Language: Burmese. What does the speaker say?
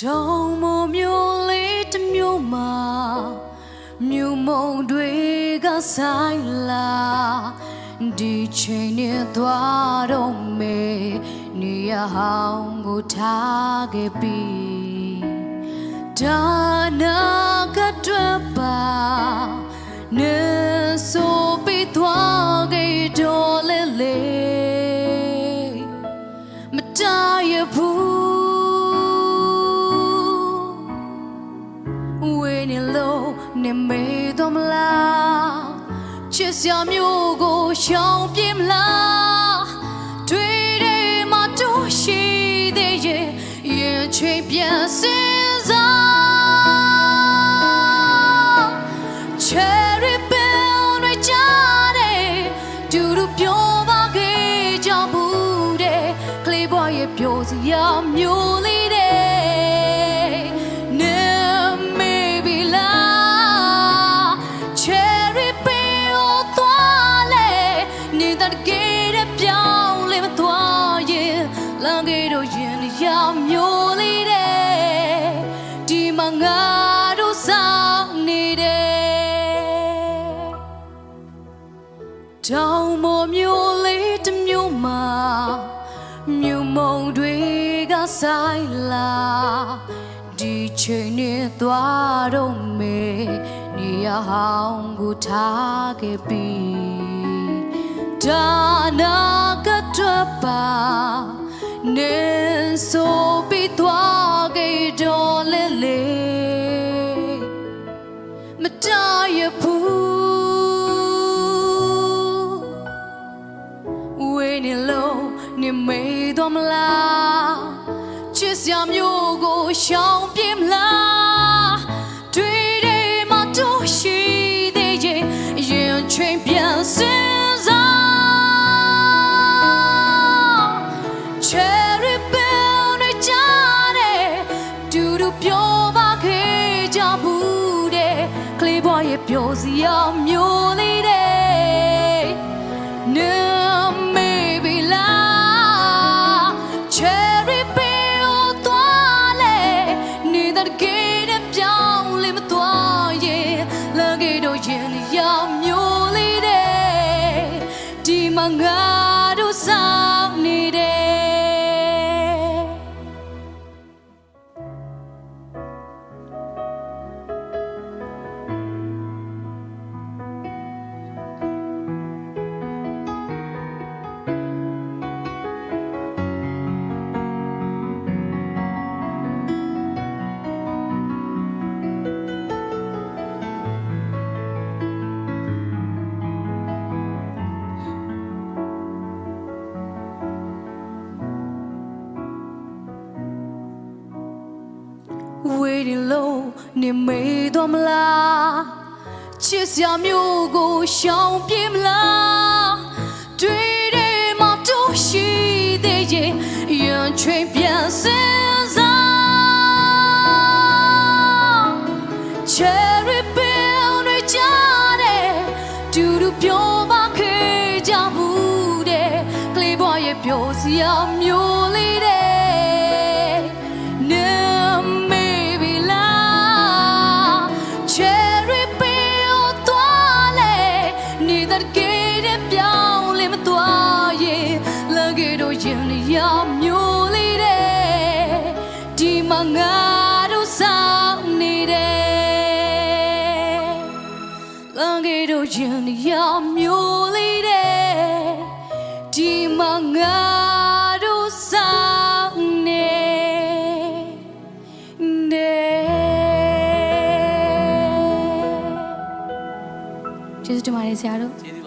ထုံမမျိုးလေးတစ်မျိုးမှာမြို့မုံတွေကဆိုင်လာဒီချိန်နဲ့သွားတော့မေနေရဟောင်းကိုထားခဲ့ပြီဒါနာကတွပ်ပါနေဆိုပြီးသွားခဲ့တော့လေလေ နေမေတော့မလားချစ်စရာမျိုးကိုရှောင်ပြေမလားတွေ့တယ်မတို့ရှိသေးရဲ့ရင်ချိန်ပြန်စင်စား ရင်ရမျိုးလေးတဲ့ဒီမှာငါတို့ဆောင်နေတယ်တောင်ပေါ်မျိုးလေးတစ်မျိုးမှာမြို့မုံတွေကဆိုင်လာဒီချိန်နဲ့သွားတော့မေနေရဟောင်းကိုထားခဲ့ပြီဒါနာကတွပ်ပါ နေဆိုပြီးသွားခဲ့တော့လေလေမတရဘူးဝေးနေလို့နေမေတော့မလားချစ်စရာမျိုးကိုရှောင်ပြေမလားတွေ့တယ်မတို့ရှိသေးရဲ့ရင်ချိန်ပြ ပြောစရာမျိုးလေးတဲ့နေမေဘီလာ Cherry bell သွားလေနေတဲ့ကေတဲ့ပြောင်းလဲမသွားရဲ့လမ်းကြီးတို့ရင်ရမျိုးလေးတဲ့ဒီမှာငါတို့ဆောင် waiting low နေမေတော့မလားချစ်စရာမျိုးကိုရှောင်ပြေမလားတွေ့တယ်မတို့ရှိသေးရဲ့ရင်ချိန်ပြန်စင်စား Cherry bell တွေကြားတယ်တူတူပြောပါခဲ့ကြဘူးတဲ့ကလေးဘွားရဲ့ပြောစရာမျိုး ကြီးတို့ရင်ရမျိုးလေးတဲ့ဒီမှာငါတို့ဆောင်နေတယ်လမ်းကြီးတို့ရင်ရမျိုးလေးတဲ့ဒီမှာငါတို့ဆောင်နေတယ်ကျေးဇူးတင်ပါတယ်ဆရာတို့